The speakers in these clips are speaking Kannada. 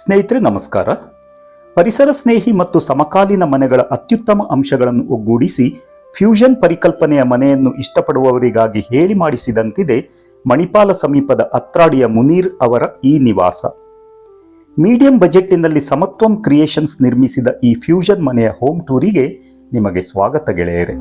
ಸ್ನೇಹಿತರೆ, ನಮಸ್ಕಾರ. ಪರಿಸರ ಸ್ನೇಹಿ ಮತ್ತು ಸಮಕಾಲೀನ ಮನೆಗಳ ಅತ್ಯುತ್ತಮ ಅಂಶಗಳನ್ನು ಒಗ್ಗೂಡಿಸಿ ಫ್ಯೂಷನ್ ಪರಿಕಲ್ಪನೆಯ ಮನೆಯನ್ನು ಇಷ್ಟಪಡುವವರಿಗಾಗಿ ಹೇಳಿ ಮಾಡಿಸಿದಂತಿದೆ ಮಣಿಪಾಲ ಸಮೀಪದ ಅತ್ರಾಡಿಯ ಮುನೀರ್ ಅವರ ಈ ನಿವಾಸ. ಮೀಡಿಯಂ ಬಜೆಟ್ನಲ್ಲಿ ಸಮತ್ವಂ ಕ್ರಿಯೇಷನ್ಸ್ ನಿರ್ಮಿಸಿದ ಈ ಫ್ಯೂಷನ್ ಮನೆಯ ಹೋಮ್ ಟೂರಿಗೆ ನಿಮಗೆ ಸ್ವಾಗತ ಗೆಳೆಯರೆ.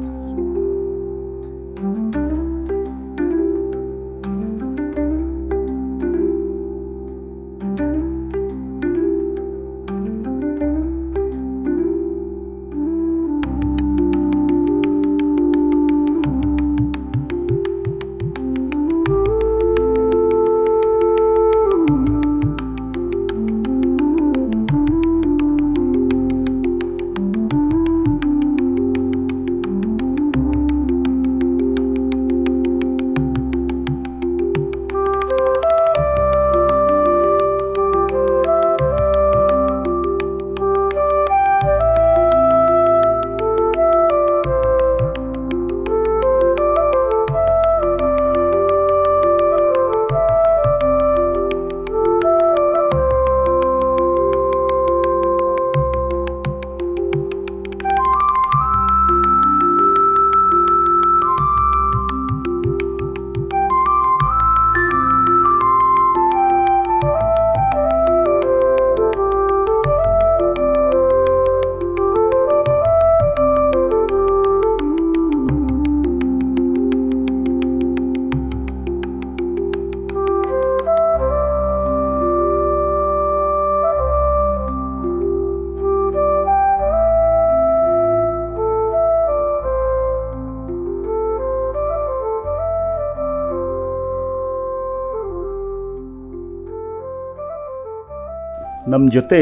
ನಮ್ಮ ಜೊತೆ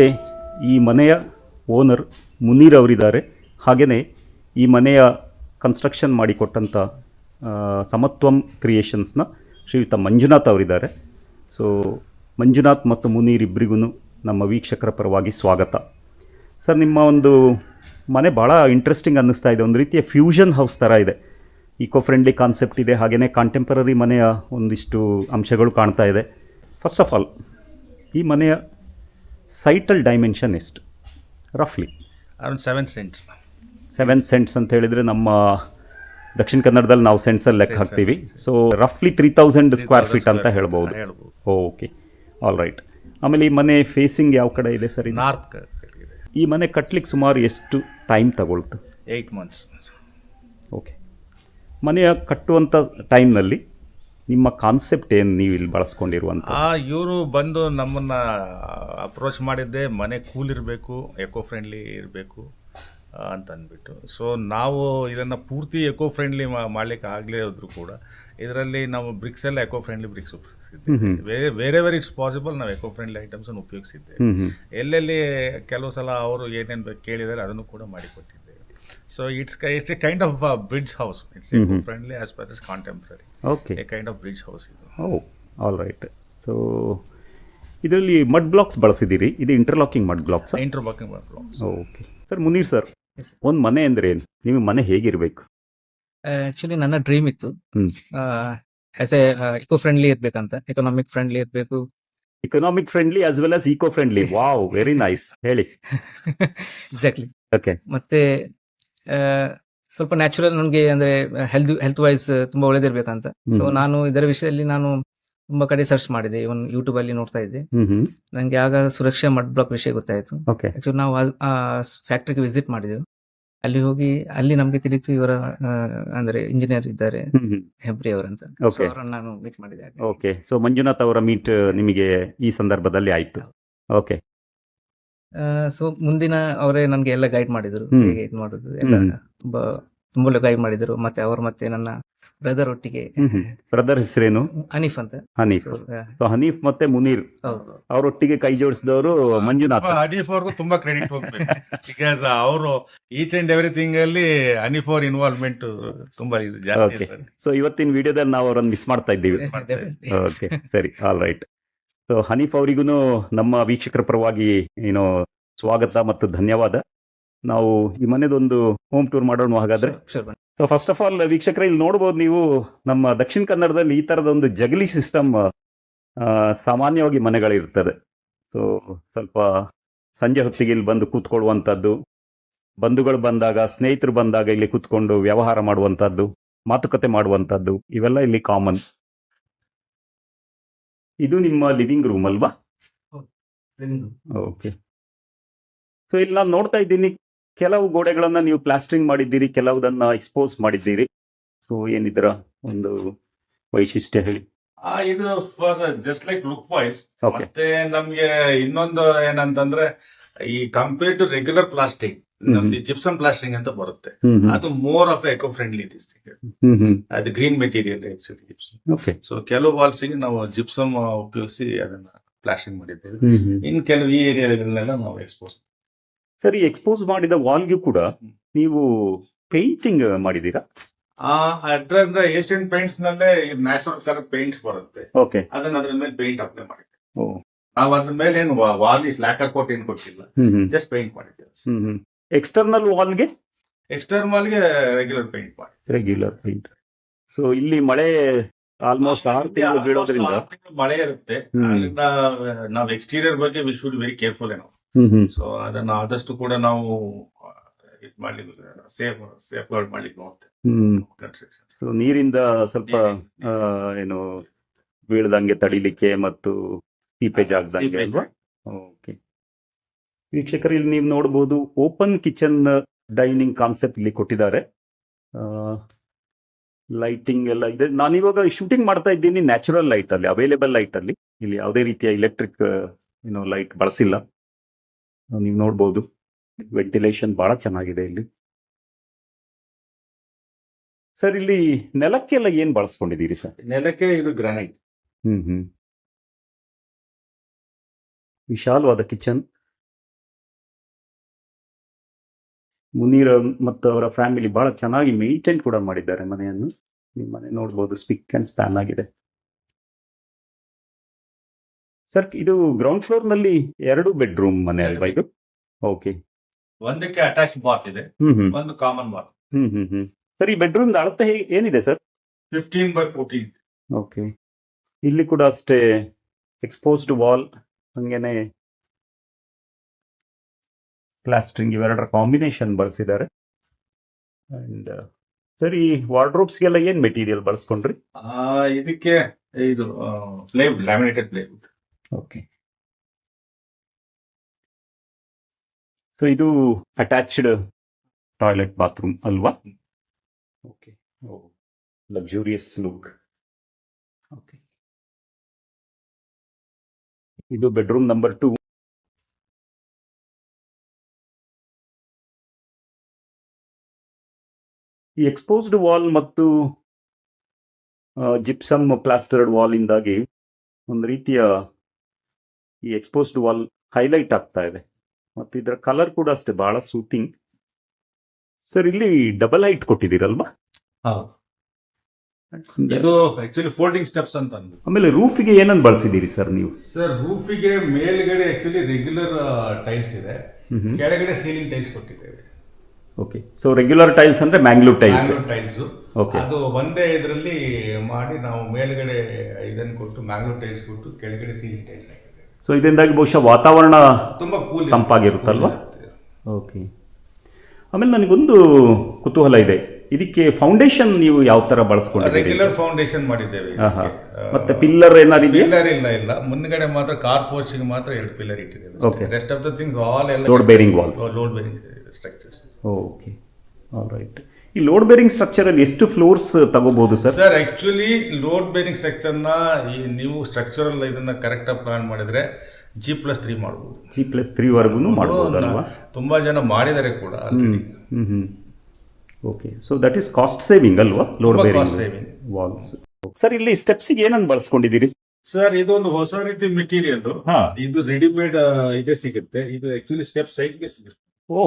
ಈ ಮನೆಯ ಓನರ್ ಮುನೀರ್ ಅವರಿದ್ದಾರೆ. ಹಾಗೆಯೇ ಈ ಮನೆಯ ಕನ್ಸ್ಟ್ರಕ್ಷನ್ ಮಾಡಿಕೊಟ್ಟಂಥ ಸಮತ್ವಂ ಕ್ರಿಯೇಷನ್ಸ್ನ ಶ್ರೀಯುತ ಮಂಜುನಾಥ್ ಅವರಿದ್ದಾರೆ. ಸೊ ಮಂಜುನಾಥ್ ಮತ್ತು ಮುನೀರ್ ಇಬ್ಬರಿಗೂ ನಮ್ಮ ವೀಕ್ಷಕರ ಪರವಾಗಿ ಸ್ವಾಗತ. ಸರ್, ನಿಮ್ಮ ಒಂದು ಮನೆ ಭಾಳ ಇಂಟ್ರೆಸ್ಟಿಂಗ್ ಅನ್ನಿಸ್ತಾ ಇದೆ. ಒಂದು ರೀತಿಯ ಫ್ಯೂಷನ್ ಹೌಸ್ ಥರ ಇದೆ. ಈಕೋ ಫ್ರೆಂಡ್ಲಿ ಕಾನ್ಸೆಪ್ಟ್ ಇದೆ. ಹಾಗೆಯೇ ಕಾಂಟೆಂಪರರಿ ಮನೆಯ ಒಂದಿಷ್ಟು ಅಂಶಗಳು ಕಾಣ್ತಾ ಇದೆ. ಫಸ್ಟ್ ಆಫ್ ಆಲ್ ಈ ಮನೆಯ ಸೈಟಲ್ ಡೈಮೆನ್ಷನ್ ಎಷ್ಟು? ರಫ್ಲಿ around seven cents seven cents ಅಂತ ಹೇಳಿದರೆ ನಮ್ಮ ದಕ್ಷಿಣ ಕನ್ನಡದಲ್ಲಿ ನಾವು ಸೆಂಟ್ಸಲ್ಲಿ ಲೆಕ್ಕ ಹಾಕ್ತೀವಿ. ಸೊ ರಫ್ಲಿ ತ್ರೀ ತೌಸಂಡ್ ಸ್ಕ್ವೇರ್ ಫೀಟ್ ಅಂತ ಹೇಳ್ಬೋದು. ಓಕೆ ಆಲ್ ರೈಟ್ ಆಮೇಲೆ ಈ ಮನೆ ಫೇಸಿಂಗ್ ಯಾವ ಕಡೆ ಇದೆ ಸರ್ ನಾರ್ತ್ ಈ ಮನೆ ಕಟ್ಲಿಕ್ಕೆ ಸುಮಾರು ಎಷ್ಟು ಟೈಮ್ ತಗೊಳ್ತು? ಏಯ್ಟ್ ಮಂತ್ಸ್ ಓಕೆ ಮನೆಯ ಕಟ್ಟುವಂಥ ಟೈಮ್ನಲ್ಲಿ ನಿಮ್ಮ ಕಾನ್ಸೆಪ್ಟ್ ಏನು ನೀವು ಇಲ್ಲಿ ಬಳಸ್ಕೊಂಡಿರುವಂಥ ಆ ಇವರು ಬಂದು ನಮ್ಮನ್ನ ಅಪ್ರೋಚ್ ಮಾಡಿದ್ದೆ ಮನೆ ಕೂಲ್ ಇರಬೇಕು ಎಕೋ ಫ್ರೆಂಡ್ಲಿ ಇರಬೇಕು ಅಂತ ಅಂದ್ಬಿಟ್ಟು ಸೊ ನಾವು ಇದನ್ನು ಪೂರ್ತಿ ಎಕೋ ಫ್ರೆಂಡ್ಲಿ ಮಾಡಲಿಕ್ಕೆ ಆಗಲೇ ಹೋದ್ರು ಕೂಡ. ಇದರಲ್ಲಿ ನಾವು ಬ್ರಿಕ್ಸ್ ಎಲ್ಲ ಎಕೋ ಫ್ರೆಂಡ್ಲಿ ಬ್ರಿಕ್ಸ್ ಉಪಯೋಗಿಸಿದ್ದೆ ಬೇರೆ ಬೇರೆ ಬೇರೆ ಇಟ್ಸ್ ಪಾಸಿಬಲ್ ನಾವು ಎಕೋ ಫ್ರೆಂಡ್ಲಿ ಐಟಮ್ಸನ್ನು ಉಪಯೋಗಿಸಿದ್ದೆ. ಎಲ್ಲೆಲ್ಲಿ ಕೆಲವು ಸಲ ಅವರು ಏನೇನು ಬೇಕು ಕೇಳಿದ್ದಾರೆ ಅದನ್ನು ಕೂಡ so it's it's a kind of bridge house it's eco friendly as per as contemporary okay a kind of bridge house ಇದು. ಓ ಆಲ್ ರೈಟ್ ಸೊ ಇದರಲ್ಲಿ ಮಡ್ ಬ್ಲಾಕ್ಸ್ ಬಳಸಿದ್ದೀರಿ? ಇದು interlocking mud blocks inter mud blocks okay sir Muneer sir ಒಂದು ಮನೆ ಅಂದರೆ ಏನು? ನಿಮ್ಮ ಮನೆ ಹೇಗಿರಬೇಕು? ಆಕ್ಚುಲಿ ನನ್ನ ಡ್ರೀಮ್ ಇತ್ತು. ಆಸ್ ಎ ಇಕೋ ಫ್ರೆಂಡ್ಲಿ ಇರಬೇಕಂತ ಎಕನಾಮಿಕ್ ಫ್ರೆಂಡ್ಲಿ ಇರಬೇಕು. Economic friendly as well as eco friendly wow very nice ಹೇಳಿ. ಎಕ್ಸಾಕ್ಟ್ಲಿ ಓಕೆ ಮತ್ತೆ ಸ್ವಲ್ಪ ನ್ಯಾಚುರಲ್ ನನಗೆ ಅಂದ್ರೆ ಹೆಲ್ತ್ ಹೆಲ್ತ್ ವೈಸ್ ತುಂಬಾ ಒಳ್ಳೇದಿರ್ಬೇಕಂತ. ಸೊ ನಾನು ಇದರ ವಿಷಯದಲ್ಲಿ ನಾನು ತುಂಬಾ ಕಡೆ ಸರ್ಚ್ ಮಾಡಿದೆ. ಇವನ್ ಯೂಟ್ಯೂಬ್ ಅಲ್ಲಿ ನೋಡ್ತಾ ಇದ್ದೆ. ನಂಗೆ ಆಗ ಸುರಕ್ಷಾ ಮಡ್ ಬ್ಲಾಕ್ ವಿಷಯ ಗೊತ್ತಾಯ್ತು. ಆಕ್ಚುಲಿ ನಾವು ಆ ಫ್ಯಾಕ್ಟ್ರಿಗೆ ವಿಸಿಟ್ ಮಾಡಿದೆವು. ಅಲ್ಲಿ ಹೋಗಿ ಅಲ್ಲಿ ನಮ್ಗೆ ತಿಳಿತು ಇವರ ಅಂದ್ರೆ ಇಂಜಿನಿಯರ್ ಇದ್ದಾರೆ. ಹೆಬ್ರಿ ಅವರಂತ ನಾನು ಮೀಟ್ ಮಾಡಿದೆ. ಓಕೆ ಸೊ ಮಂಜುನಾಥ್ ಅವರ ಮೀಟ್ ನಿಮಗೆ ಈ ಸಂದರ್ಭದಲ್ಲಿ ಆಯ್ತು. ಓಕೆ ಸೊ ಮುಂದಿನ ಅವರೇ ನನಗೆ ಎಲ್ಲ ಗೈಡ್ ಮಾಡಿದ್ರು. ಹೇಗೆ ಇದು ಮಾಡುದು ಎಲ್ಲ. ತುಂಬಾ ತುಂಬಾ ಗೈಡ್ ಮಾಡಿದ್ರು. ಮತ್ತೆ ಅವರು ಮತ್ತೆ ನನ್ನ ಬ್ರದರ್ ಒಟ್ಟಿಗೆ ಬ್ರದರ್ ಹೆಸರೇನು? ಹನೀಫ್ ಅಂತ. ಹನೀಫ್. ಸೊ ಹನೀಫ್ ಮತ್ತೆ ಮುನೀರ್. ಹೌದು. ಅವರೊಟ್ಟಿಗೆ ಕೈ ಜೋಡಿಸಿದವರು ಮಂಜುನಾಥ್. ಹನೀಫ್ ಅವ್ರಿಗೂ ತುಂಬಾ ಕ್ರೆಡಿಟ್ ಹೋಗ್ಬೇಕು. ಬಿಕಾಸ್ ಅವರು ಈಚ್ ಅಂಡ್ ಎವ್ರಿಥಿಂಗ್ ಅಲ್ಲಿ ಹನೀಫ್ ಅವ್ರ ಇನ್ವಾಲ್ವ್ಮೆಂಟ್ ತುಂಬಾ ಇದು ಜಾಸ್ತಿ. ಸೊ ಇವತ್ತಿನ ವಿಡಿಯೋದಲ್ಲಿ ನಾವು ಅವರನ್ನು ಮಿಸ್ ಮಾಡ್ತಾ ಇದ್ದೀವಿ. ಓಕೆ ಸರಿ. ಆಲ್ ರೈಟ್ ಸೊ ಹನೀಫ್ ಅವರಿಗೂ ನಮ್ಮ ವೀಕ್ಷಕರ ಪರವಾಗಿ ಏನು ಸ್ವಾಗತ ಮತ್ತು ಧನ್ಯವಾದ. ನಾವು ಈ ಮನೆದೊಂದು ಹೋಮ್ ಟೂರ್ ಮಾಡೋಣ ಹಾಗಾದ್ರೆ. ಸೊ ಫಸ್ಟ್ ಆಫ್ ಆಲ್ ವೀಕ್ಷಕರ ಇಲ್ಲಿ ನೋಡ್ಬೋದು ನೀವು ನಮ್ಮ ದಕ್ಷಿಣ ಕನ್ನಡದಲ್ಲಿ ಈ ತರದ ಒಂದು ಜಗಲಿ ಸಿಸ್ಟಮ್ ಸಾಮಾನ್ಯವಾಗಿ ಮನೆಗಳಿರ್ತದೆ ಸೊ ಸೊ ಸ್ವಲ್ಪ ಸಂಜೆ ಹೊತ್ತಿಗೆ ಇಲ್ಲಿ ಬಂದು ಕೂತ್ಕೊಳ್ಳುವಂಥದ್ದು ಬಂಧುಗಳು ಬಂದಾಗ ಸ್ನೇಹಿತರು ಬಂದಾಗ ಇಲ್ಲಿ ಕೂತ್ಕೊಂಡು ವ್ಯವಹಾರ ಮಾಡುವಂಥದ್ದು ಮಾತುಕತೆ ಮಾಡುವಂಥದ್ದು ಇವೆಲ್ಲ ಇಲ್ಲಿ ಕಾಮನ್ ಇದು ನಿಮ್ಮ ಲಿವಿಂಗ್ ರೂಮ್ ಅಲ್ವಾ? ಓಕೆ ಸೊ ಇಲ್ಲಿ ನಾನು ನೋಡ್ತಾ ಇದ್ದೀನಿ ಕೆಲವು ಗೋಡೆಗಳನ್ನ ನೀವು ಪ್ಲಾಸ್ಟರಿಂಗ್ ಮಾಡಿದ್ದೀರಿ ಕೆಲವುದನ್ನ ಎಕ್ಸ್ಪೋಸ್ ಮಾಡಿದ್ದೀರಿ. ಸೊ ಏನಿದ್ರ ಒಂದು ವೈಶಿಷ್ಟ್ಯ ಹೇಳಿ. ಆ, ಇದು for just like look wise ಮತ್ತೆ ನಮ್ಗೆ ಇನ್ನೊಂದು ಏನಂತಂದ್ರೆ ಈ ಕಂಪೇರ್ ಟು ರೆಗ್ಯುಲರ್ ಪ್ಲಾಸ್ಟಿಕ್ ನಮ್ದು ಜಿಪ್ಸಮ್ ಪ್ಲಾಸ್ಟರಿಂಗ್ ಅಂತ ಬರುತ್ತೆ. ಅದು more of eco friendly this ಅದು green material actually gypsum so ಕೆಲವು ವಾಲ್ಸ್ಗೆ ನಾವು ಜಿಪ್ಸಮ್ ಉಪಯೋಗಿಸಿ ಅದನ್ನ ಪ್ಲಾಸ್ಟರಿಂಗ್ ಮಾಡಿದ್ದೇವೆ. ಇನ್ ಕೆಲವು ಈ ಏರಿಯಾಗಳನ್ನೆಲ್ಲ ನಾವು ಎಕ್ಸ್ಪೋಸ್ ಸರಿ ಎಕ್ಸ್ಪೋಸ್ ಮಾಡಿದ ವಾಲ್ಗೂ ಕೂಡ ನೀವು ಪೇಂಟಿಂಗ್ ಮಾಡಿದೀರಾ ಆ ಅದ್ರ ಏಷ್ಯನ್ ಪೇಂಟ್ಸ್ ನಲ್ಲೇ ನ್ಯಾಚುರಲ್ ಕಲರ್ ಪೇಂಟ್ಸ್ ಬರುತ್ತೆ. ಓಕೆ ಅದನ್ನ ಅದ್ರ ಮೇಲೆ ಪೇಂಟ್ ಅಪ್ಲೈ ಮಾಡಿದ್ದೆ ನಾವು ಅದ್ರ ಮೇಲೆ ಏನು ಈಸ್ ಲ್ಯಾಕರ್ ಕೋಟ್ ಏನ್ ಕೊಟ್ಟಿಲ್ಲ. ಜಸ್ಟ್ ಪೇಂಟ್ ಮಾಡಿದ್ದೇವೆ. ಎಕ್ಸ್ಟರ್ನಲ್ ವಾಲ್ಗೆ ಎಕ್ಸ್ಟರ್ನಲ್ಗೆ ರೆಗ್ಯುಲರ್ ಪೇಂಟ್ ಮಾಡಿ. ರೆಗ್ಯುಲರ್ ಪೇಂಟ್ ಸೊ ಇಲ್ಲಿ ಮಳೆ ಆಲ್ಮೋಸ್ಟ್ ಆರು ತಿಂಗಳು ಬೀಳೋದ್ರಿಂದ? ಮಳೆ ಇರುತ್ತೆ. ಅದರಿಂದ ನಾವು ಎಕ್ಸ್ಟೀರಿಯರ್ ಬಗ್ಗೆ ವಿ ಶುಡ್ ವೆರಿ ಕೇರ್ಫುಲ್ ಏನೋ ಸೊ ಅದನ್ನ ಆದಷ್ಟು ಕೂಡ ನಾವು ಇದು ಮಾಡ್ಲಿಕ್ಕೆ ಸೇಫ್ ಸೇಫ್ ಗಾರ್ಡ್ ಮಾಡ್ಲಿಕ್ಕೆ ನೋಡ್ತೇವೆ. ಸೊ ನೀರಿಂದ ಸ್ವಲ್ಪ ಏನು ಬೀಳದಂಗೆ ತಡಿಲಿಕ್ಕೆ ಮತ್ತು ಸೀಪೇಜ್ ಆಗದಂಗೆ ಅಲ್ವಾ? ವೀಕ್ಷಕರು ಇಲ್ಲಿ ನೀವು ನೋಡ್ಬೋದು ಓಪನ್ ಕಿಚನ್ ಡೈನಿಂಗ್ ಕಾನ್ಸೆಪ್ಟ್ ಇಲ್ಲಿ ಕೊಟ್ಟಿದ್ದಾರೆ. ಲೈಟಿಂಗ್ ಎಲ್ಲ ಇದೆ. ನಾನಿವಾಗ ಶೂಟಿಂಗ್ ಮಾಡ್ತಾ ಇದ್ದೀನಿ ನ್ಯಾಚುರಲ್ ಲೈಟ್ ಅಲ್ಲಿ ಅವೈಲೇಬಲ್ ಲೈಟ್ ಅಲ್ಲಿ. ಇಲ್ಲಿ ಯಾವುದೇ ರೀತಿಯ ಎಲೆಕ್ಟ್ರಿಕ್ ಏನೋ ಲೈಟ್ ಬಳಸಿಲ್ಲ. ನೀವು ನೋಡ್ಬೋದು. ವೆಂಟಿಲೇಷನ್ ಬಹಳ ಚೆನ್ನಾಗಿದೆ ಇಲ್ಲಿ. ಸರ್ ಇಲ್ಲಿ ನೆಲಕ್ಕೆಲ್ಲ ಏನ್ ಬಳಸ್ಕೊಂಡಿದ್ದೀರಿ ಸರ್ ನೆಲಕ್ಕೆ ಇದು ಗ್ರಾನೈಟ್ ಹ್ಮ್ ಹ್ಮ್. ವಿಶಾಲವಾದ ಕಿಚನ್. ಮುನೀರ್ ಮತ್ತು ಅವರ ಫ್ಯಾಮಿಲಿ ಬಹಳ ಚೆನ್ನಾಗಿ ಮೇಂಟೈನ್ ಕೂಡ ಮಾಡಿದ್ದಾರೆ ಮನೆಯನ್ನು. ನಿಮ್ಮ ಮನೆ ನೋಡ್ಬೋದು ಸ್ಪಿಕ್ ಅಂಡ್ ಸ್ಪ್ಯಾನ್ ಆಗಿದೆ. ಸರ್ ಇದು ಗ್ರೌಂಡ್ ಫ್ಲೋರ್ನಲ್ಲಿ ಎರಡು ಬೆಡ್ರೂಮ್ ಮನೆ ಅಲ್ವಾ ಇದು? ಓಕೆ ಒಂದಕ್ಕೆ ಅಟ್ಯಾಚ್ ಬಾತ್ ಇದೆ ಒಂದು common bath hmm hmm hmm. Sir ಈ ಬೆಡ್ರೂಮ್ ಅಳತೆ ಏನಿದೆ sir fifteen by fourteen okay ಇಲ್ಲಿ ಕೂಡ ಅಷ್ಟೇ ಎಕ್ಸ್ಪೋಸ್ಡ್ ವಾಲ್ ಹಂಗೇನೆ ಪ್ಲಾಸ್ಟ್ರಿಂಗ್ ಇವೆರಡರ ಕಾಂಬಿನೇಷನ್ ಬಳಸಿದ್ದಾರೆ ಅಂಡ್ ಸರಿ ವಾರ್ಡ್ರೋಬ್ಸ್ಗೆಲ್ಲ ಏನು ಮೆಟೀರಿಯಲ್ ಬಳಸ್ಕೊಂಡ್ರಿ ಇದಕ್ಕೆ ಇದು plywood laminated plywood okay so ಇದು ಅಟ್ಯಾಚ್ಡ್ ಟಾಯ್ಲೆಟ್ ಬಾತ್ರೂಮ್ ಅಲ್ವಾ? Okay oh luxurious look okay ಇದು ಬೆಡ್ರೂಮ್ ನಂಬರ್ ಟೂ ಈ ಎಕ್ಸ್ಪೋಸ್ಡ್ ವಾಲ್ ಮತ್ತು ಜಿಪ್ಸಮ್ ಪ್ಲಾಸ್ಟರ್ಡ್ ವಾಲ್ ಇಂದಾಗಿ ಒಂದು ರೀತಿಯ ಈ ಎಕ್ಸ್ಪೋಸ್ಡ್ ವಾಲ್ ಹೈಲೈಟ್ ಆಗ್ತಾ ಇದೆ. ಮತ್ತು ಇದರ ಕಲರ್ ಕೂಡ ಅಷ್ಟೇ ಬಹಳ ಸೂತಿಂಗ್ ಸರ್ ಇಲ್ಲಿ ಡಬಲ್ ಹೈಟ್ ಕೊಟ್ಟಿದ್ದೀರಲ್ವಾ? ಇದು ಆಕ್ಚುಲಿ ಫೋಲ್ಡಿಂಗ್ ಸ್ಟೆಪ್ಸ್ ಅಂತ ಆಮೇಲೆ ರೂಫಿಗೆ ಏನನ್ನು ಬಳಸಿದ್ದೀರಿ ಸರ್ ನೀವು? ಸರ್ ರೂಫಿಗೆ ಮೇಲ್ಗಡೆ ಆಕ್ಚುಲಿ ರೆಗ್ಯುಲರ್ ಟೈಲ್ಸ್ ಇದೆ. ಕೆಳಗಡೆ ಸೀಲಿಂಗ್ ಟೈಲ್ಸ್ ಕೊಟ್ಟಿದ್ದೇವೆ. ಓಕೆ ಸೊ ರೆಗ್ಯುಲರ್ ಟೈಲ್ಸ್ ಅಂದ್ರೆ ಮ್ಯಾಂಗ್ಳೂರ್ ಟೈಲ್ಸ್ ಟೈಲ್ಸ್ ಓಕೆ ಅದು ಒಂದೇ ಇದರಲ್ಲಿ ಮಾಡಿ ನಾವು ಮೇಲ್ಗಡೆ ಇದನ್ನು ಕೊಟ್ಟು ಮ್ಯಾಂಗ್ಳೂರ್ ಟೈಲ್ಸ್ ಕೊಟ್ಟು ಕೆಳಗಡೆ ಸೀಲಿಂಗ್ ಟೈಲ್ಸ್ ಹಾಕಿದ್ದೇವೆ. ಸೊ ಇದರಿಂದಾಗಿ ಬಹುಶಃ ವಾತಾವರಣ ತುಂಬ ಕೂಲ್ ತಂಪಾಗಿರುತ್ತಲ್ವಾ? ಓಕೆ ಆಮೇಲೆ ನನಗೊಂದು ಕುತೂಹಲ ಇದೆ. ಇದಕ್ಕೆ ಫೌಂಡೇಶನ್ ನೀವು ಯಾವ ತರ ಬಳಸ್ಕೊಂಡಿದ್ದೀರಿ? ರೆಗ್ಯುಲರ್ ಫೌಂಡೇಶನ್ ಮಾಡಿದ್ದೇವೆ. ಮತ್ತೆ ಪಿಲ್ಲರ್ ಏನಾದ್ರು ಇದೆಯಾ? ಪಿಲ್ಲರ್ ಇಲ್ಲ ಇಲ್ಲ. ಮುಂದ್ಗಡೆ ಮಾತ್ರ ಕಾರ್ ಪೋಸ್ಟಿಂಗ್ ಮಾತ್ರ ಎರಡು ಪಿಲ್ಲರ್ ಇಟ್ಟಿದ್ದೇವೆ. Okay rest of the things all ಎಲ್ಲ load bearing walls load bearing structures okay all right ಈ ಲೋಡ್ ಬೇರಿಂಗ್ ಸ್ಟ್ರಕ್ಚರ್ ಅಲ್ಲಿ ಎಷ್ಟು ಫ್ಲೋರ್ಸ್ ತಗೋಬಹುದು sir sir actually load bearing ಸ್ಟ್ರಕ್ಚರ್ನ ಈ ನೀವು ಸ್ಟ್ರಕ್ಚರಲ್ ಇದನ್ನ ಕರೆಕ್ಟಾಗಿ ಪ್ಲಾನ್ ಮಾಡಿದ್ರೆ ಜಿ ಪ್ಲಸ್ ತ್ರೀ ಮಾಡ್ಬೋದು. ಜಿ ಪ್ಲಸ್ ತ್ರೀ ಮಾಡಬಹುದು ಅಲ್ವಾ ತುಂಬಾ ಜನ ಮಾಡಿದ್ದಾರೆ ಕೂಡ already. Hmm hmm okay so that is cost saving ಅಲ್ವಾ load bearing saving. Walls sir ಇಲ್ಲಿ ಸ್ಟೆಪ್ಸಿಗೆ ಏನನ್ನು ಬಳಸ್ಕೊಂಡಿದ್ದೀರಿ? ಸರ್ ಇದೊಂದು ಹೊಸ ರೀತಿ ಮೆಟೀರಿಯಲ್ ಹಾ. ಇದು ರೆಡಿಮೇಡ್ ಇದೆ ಸಿಗುತ್ತೆ. ಇದು ಆಕ್ಚುಲಿ ಸ್ಟೆಪ್ ಸೈಜ್ಗೆ ಸಿಗುತ್ತೆ. ಓ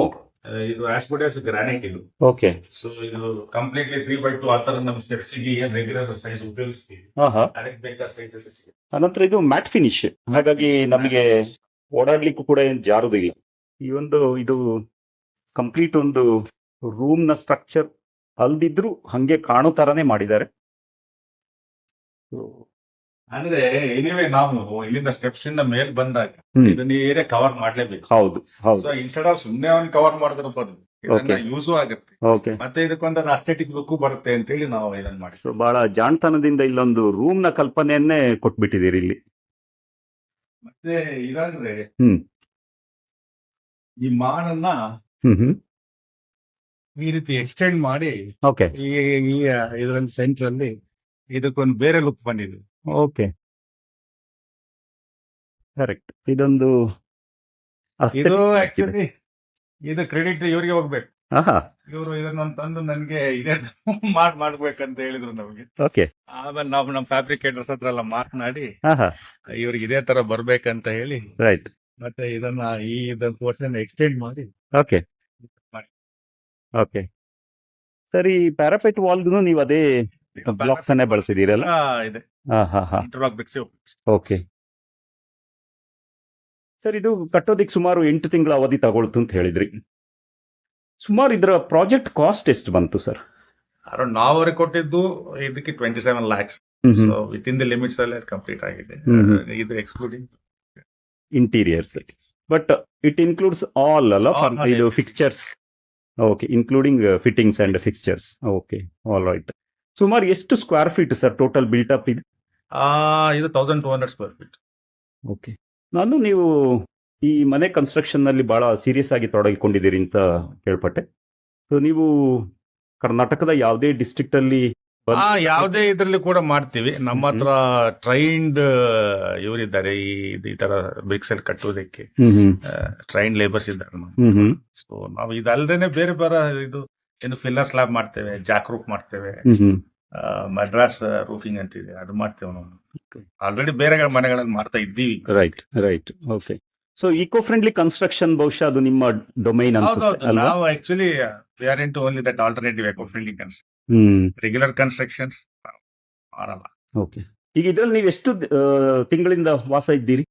ಇದು ಆಸ್ಪೋಟಸ್ ಗ್ರಾನೈಟ್ ಇದು. ಓಕೆ. ಸೊ ಇದು ಕಂಪ್ಲೀಟ್ಲಿ ತ್ರೀ ಬೈ ಟು ಆ ತರ ನಮ್ಮ ಸ್ಟೆಪ್ಸ್ಗೆ ಏನ್ ರೆಗ್ಯುಲರ್ ಸೈಜ್ ಉಪಯೋಗಿಸ್ತೀವಿ. ಹಾ ಹಾ ಅದಕ್ಕೆ ಬೇಕಾದ ಸೈಜ್ ಅಲ್ಲಿ ಸಿಗುತ್ತೆ. ಅನಂತರ ಇದು ಮ್ಯಾಟ್ ಫಿನಿಶ್. ಹಾಗಾಗಿ ನಮಗೆ ಓಡಾಡ್ಲಿಕ್ಕೂ ಕೂಡ ಏನು ಜಾರುದಿಲ್ಲ ಈ ಒಂದು ಇದು ಕಂಪ್ಲೀಟ್ ಒಂದು ರೂಮ್ನ ಸ್ಟ್ರಕ್ಚರ್ ಅಲ್ದಿದ್ರು ಹಂಗೆ ಕಾಣೋ ತರಾನೇ ಮಾಡಿದ್ದಾರೆ. ಅಂದ್ರೆ ಎನಿವೇ ನಾವು ಇಲ್ಲಿಂದ ಸ್ಟೆಪ್ಸ್ ಇಂದ ಮೇಲ್ ಬಂದಾಗ ಇದನ್ನ ಏರಿಯಾ ಕವರ್ ಮಾಡ್ಲೇಬೇಕು. ಹೌದು ಸೊ ಇನ್ಸ್ಟೆಡ್ ಆಫ್ ಸುಮ್ನೆ ಅವ್ನ್ ಕವರ್ ಮಾಡಿದ್ರೆ ಬರೋದು. ಯೂಸು ಆಗುತ್ತೆ. ಮತ್ತೆ ಇದಕ್ಕೊಂದು ಅಸ್ಥೆಟಿಕ್ ಲುಕ್ ಬರುತ್ತೆ ಅಂತ ಹೇಳಿ ನಾವು ಇದನ್ನ ಮಾಡಿ ಬಹಳ ಜಾಣತನದಿಂದ ಇಲ್ಲೊಂದು ರೂಮ್ನ ಕಲ್ಪನೆಯನ್ನೇ ಕೊಟ್ಬಿಟ್ಟಿದ್ದೀರಿ ಇಲ್ಲಿ. ಮತ್ತೆ ಇದಂದ್ರೆ ಈ ಮಾಡನ್ನ ಈ ರೀತಿ ಎಕ್ಸ್ಟೆಂಡ್ ಮಾಡಿ ಈ ಇದರಲ್ಲಿ ಸೆಂಟರ್ ಅಲ್ಲಿ ಇದಕ್ಕೊಂದು ಬೇರೆ ಲುಕ್ ಬಂದಿದೆ. ಓಕೆ. ಕರೆಕ್ಟ್. ಇದೊಂದು ಇದು ಆಕ್ಚುಲಿ ಇದು ಕ್ರೆಡಿಟ್ ಇವರಿಗೆ ಹೋಗ್ಬೇಕು. ಆಹಾ. ಇವರು ಇದನ್ನ ತಂದು ನನ್ಗೆ ಇದೇ ಮಾಡ್ ಮಾಡ್ಬೇಕಂತ ಹೇಳಿದ್ರು ನಮಗೆ. ಓಕೆ. ಆಮೇಲೆ ನಾವು ನಮ್ಮ ಫ್ಯಾಬ್ರಿಕೇಟರ್ಸ್ ಹತ್ರ ಎಲ್ಲ ಮಾತನಾಡಿ ಆಹಾ. ಇವ್ರಿಗೆ ಇದೇ ತರ ಬರ್ಬೇಕಂತ ಹೇಳಿ ರೈಟ್ ಮತ್ತೆ ಇದನ್ನ ಈ ಇದನ್ನ ಪೋರ್ಷನ್ ಎಕ್ಸ್ಟೆಂಡ್ ಮಾಡಿ ಓಕೆ. ಓಕೆ. ಸರಿ ಪ್ಯಾರಾಪೆಟ್ ವಾಲ್ಗೂ ನೀವು ಅದೇ ಬ್ಲಾಕ್ಸ್ ಅನ್ನೇ ಬಳಸಿದೀರಲ್ಲ ಆ, ಇದೆ. ಹಾ ಹಾ ಹಾ. Interlock ಬಿಕ್ಸಿ okay. ಸರ್ ಇದು ಕಟ್ಟೋದಿಕ್ ಸುಮಾರು ಎಂಟು ತಿಂಗಳ ಅವಧಿ ತಗೊಳ್ತು ಅಂತ ಹೇಳಿದ್ರಿ. ಸುಮಾರು ಇದರ ಪ್ರಾಜೆಕ್ಟ್ ಕಾಸ್ಟ್ ಎಷ್ಟು ಬಂತು ಸರ್? ಅರೌಂಡ್ ನಾವರೆ ಕೊಟ್ಟಿದ್ದು ಇದಕ್ಕೆ twenty seven lakhs so within the limits ಅಲ್ಲಿ ಕಂಪ್ಲೀಟ್ ಆಗಿದೆ. ಇದು excluding interiors but it includes all ಅಲ್ಲ? ಇದು fixtures okay including fittings and fixtures okay all right ಸುಮಾರು ಎಷ್ಟು square feet sir total built up ಇದೆ ಇದು thousand two hundred square feet okay ನಾನು ನೀವು ಈ ಮನೆ ಕನ್ಸ್ಟ್ರಕ್ಷನ್ನಲ್ಲಿ ಬಹಳ ಸೀರಿಯಸ್ ಆಗಿ ತೊಡಗಿಕೊಂಡಿದ್ದೀರಿ ಅಂತ ಕೇಳ್ಪಟ್ಟೆ. ಸೊ ನೀವು ಕರ್ನಾಟಕದ ಯಾವುದೇ ಡಿಸ್ಟ್ರಿಕ್ಟ್ ಅಲ್ಲಿ ಯಾವುದೇ ಇದರಲ್ಲಿ ಕೂಡ ಮಾಡ್ತೀವಿ. ನಮ್ಮ. ಹತ್ರ ಟ್ರೈನ್ಡ್ ಇವರಿದ್ದಾರೆ. ಈ ಈ ತರ ಬ್ರಿಕ್ಸ್ ಅಲ್ಲಿ ಕಟ್ಟುವುದಕ್ಕೆ ಟ್ರೈನ್ ಲೇಬರ್ಸ್ ಇದ್ದಾರೆ ಸೊ ನಾವು ಇದಲ್ದೇನೆ ಬೇರೆ ಬೇರೆ ಇದು ಏನು ಫಿಲ್ಲರ್ ಸ್ಲಾಬ್ ಮಾಡ್ತೇವೆ ಜಾಕ್ ರೂಫ್ ಮಾಡ್ತೇವೆ. ಮಡ್ರಾಸ್ ರೂಫಿಂಗ್ ಅಂತಿದೆ. ಅದು ಮಾಡ್ತೇವೆ ನಾವು. ಆಲ್ರೆಡಿ ಬೇರೆ ಮನೆಗಳಲ್ಲಿ ಮಾಡ್ತಾ ಇದ್ದೀವಿ. Right right okay so eco friendly construction ಬಹುಶಃ ಅದು ನಿಮ್ಮ ಡೊಮೈನ್ ಅನ್ಸುತ್ತೆ ಅಲ್ವಾ? ನಾವು actually we are into only that alternative eco friendly hmm. Regular constructions ಮಾಡಲ್ಲ. ಓಕೆ ಈಗ ಇದ್ರಲ್ಲಿ ನೀವು ಎಷ್ಟು ತಿಂಗಳಿಂದ ವಾಸ ಇದ್ದೀರಿ?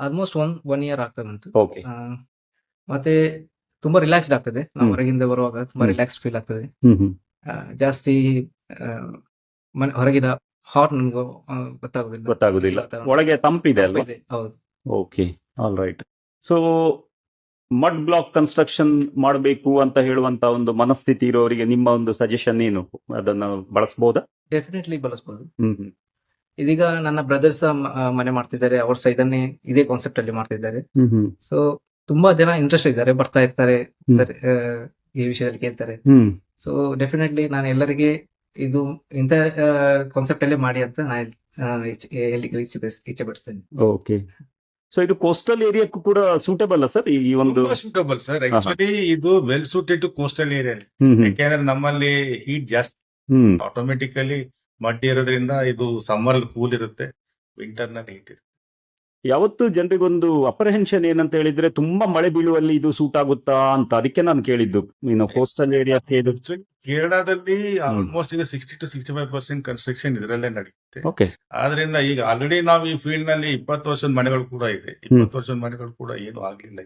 ಆಲ್ಮೋಸ್ಟ್ ಒನ್ ಒನ್ ಇಯರ್ ಆಗ್ತಾ ಬಂತು ಓಕೆ ಮತ್ತೆ ತುಂಬಾ ರಿಲ್ಯಾಕ್ಸ್ಡ್ ಆಗ್ತದೆ. ನಾವು. ಹೊರಗಿಂದ ಬರುವಾಗ ತುಂಬಾ. ರಿಲ್ಯಾಕ್ಸ್ ಫೀಲ್ ಆಗ್ತದೆ. ಜಾಸ್ತಿ ಮನೆ ಹೊರಗಿನ ಹಾಟ್ ನನಗೆ ಗೊತ್ತಾಗುದಿಲ್ಲ. ಗೊತ್ತಾಗುದಿಲ್ಲ. ಒಳಗೆ ತಂಪಿದೆ ಅಲ್ವಾ? ಇದೆ, ಹೌದು. Okay all right so mud block construction ಮಾಡಬೇಕು ಅಂತ ಹೇಳುವಂತ ಒಂದು ಮನಸ್ಥಿತಿ ಇರೋರಿಗೆ ನಿಮ್ಮ ಒಂದು ಸಜೆಷನ್ ಏನು? ಅದನ್ನ ಬಳಸಬಹುದಾ ಡೆಫಿನೆಟ್ಲಿ ಬಳಸಬಹುದು ಇದೀಗ ನನ್ನ ಬ್ರದರ್ಸ್ ಮನೆ ಮಾಡ್ತಿದ್ದಾರೆ. ಅವ್ರ ಸಹ ಇದನ್ನೇ ಇದೇ ಕಾನ್ಸೆಪ್ಟ್ ಅಲ್ಲಿ ಮಾಡ್ತಿದ್ದಾರೆ. ಸೊ ತುಂಬಾ ಜನ ಇಂಟ್ರೆಸ್ಟ್ ಇದ್ದಾರೆ ಬರ್ತಾ ಇರ್ತಾರೆ ಈ ವಿಷಯದಲ್ಲಿ ಕೇಳ್ತಾರೆ. ಸೊ ಡೆಫಿನೆಟ್ಲಿ ನಾನು ಎಲ್ಲರಿಗೆ ಇದು ಇಂತ ಕಾನ್ಸೆಪ್ಟ್ ಅಲ್ಲೇ ಮಾಡಿ ಅಂತ ನಾನು ಹೇಳಲಿಕ್ಕೆ ಇಚ್ಛೆ ಪಡಿಸ್- ಇಚ್ಛೆ ಪಡಿಸ್ತೇನೆ ಓಕೆ ಸೊ ಇದು ಕೋಸ್ಟಲ್ ಏರಿಯಾಕ್ಕೂ ಕೂಡ ಸೂಟಬಲ್ ಸರ್ ಈ ಒಂದು ಸೂಟಬಲ್ ಸರ್ ಆಕ್ಚುಲಿ ಇದು well suited to coastal area ಯಾಕೆಂದ್ರೆ ನಮ್ಮಲ್ಲಿ ಹೀಟ್ ಜಾಸ್ತಿ. ಆಟೋಮೆಟಿಕಲಿ ಮಡ್ಡಿ ಇರೋದ್ರಿಂದ ಇದು ಸಮ್ಮರ್ ಕೂಲ್ ಇರುತ್ತೆ. ವಿಂಟರ್ನಲ್ಲಿ ಹೀಟ್ ಇರುತ್ತೆ. ಯಾವತ್ತು ಜನರಿಗೊಂದು ಅಪ್ರಹೆನ್ಷನ್ ಏನಂತ ಹೇಳಿದ್ರೆ ತುಂಬಾ ಮಳೆ ಬೀಳುವಲ್ಲಿ ಇದು ಸೂಟ್ ಆಗುತ್ತಾ ಅಂತ ಅದಕ್ಕೆ ನಾನು ಕೇಳಿದ್ದು. ನೀನು ಕೋಸ್ಟಲ್ ಏರಿಯಾ ಇದು ಕೇರಳದಲ್ಲಿ ಆಲ್ಮೋಸ್ಟ್ ಈಗ sixty to sixty five percent construction ಇದರಲ್ಲೇ ನಡೆಯುತ್ತೆ. ಓಕೆ ಆದ್ರಿಂದ ಈಗ ಆಲ್ರೆಡಿ ನಾವು ಈ ಫೀಲ್ಡ್ನಲ್ಲಿ ಇಪ್ಪತ್ತು ವರ್ಷದ ಮನೆಗಳು ಕೂಡ ಇದೆ. ಇಪ್ಪತ್ತು ವರ್ಷದ ಮನೆಗಳು ಕೂಡ ಏನು ಆಗ್ಲಿಲ್ಲ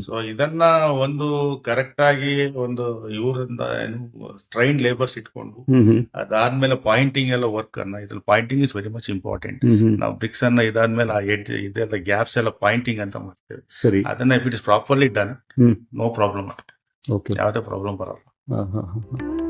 ಸೊ ಇದನ್ನ ಒಂದು ಕರೆಕ್ಟ್ ಆಗಿ ಒಂದು ಇವರಿಂದ ಏನು ಟ್ರೈನ್ ಲೇಬರ್ಸ್ ಇಟ್ಕೊಂಡು ಅದಾದ್ಮೇಲೆ ಪಾಯಿಂಟಿಂಗ್ ಎಲ್ಲ ವರ್ಕ್ ಅನ್ನ ಇದ್ರಲ್ಲಿ pointing is very much important ನಾವು ಬ್ರಿಕ್ಸ್ ಅನ್ನ ಇದಾದ್ಮೇಲೆ ಆ ಎಡ್ ಇದೆಲ್ಲ ಗ್ಯಾಪ್ಸ್ ಎಲ್ಲ ಪಾಯಿಂಟಿಂಗ್ ಅಂತ ಮಾಡ್ತೇವೆ. ಅದನ್ನ if it is properly done. No problem okay ಯಾವುದೇ ಪ್ರಾಬ್ಲಮ್ ಬರಲ್ಲ. ಹಾ ಹಾ ಹಾ.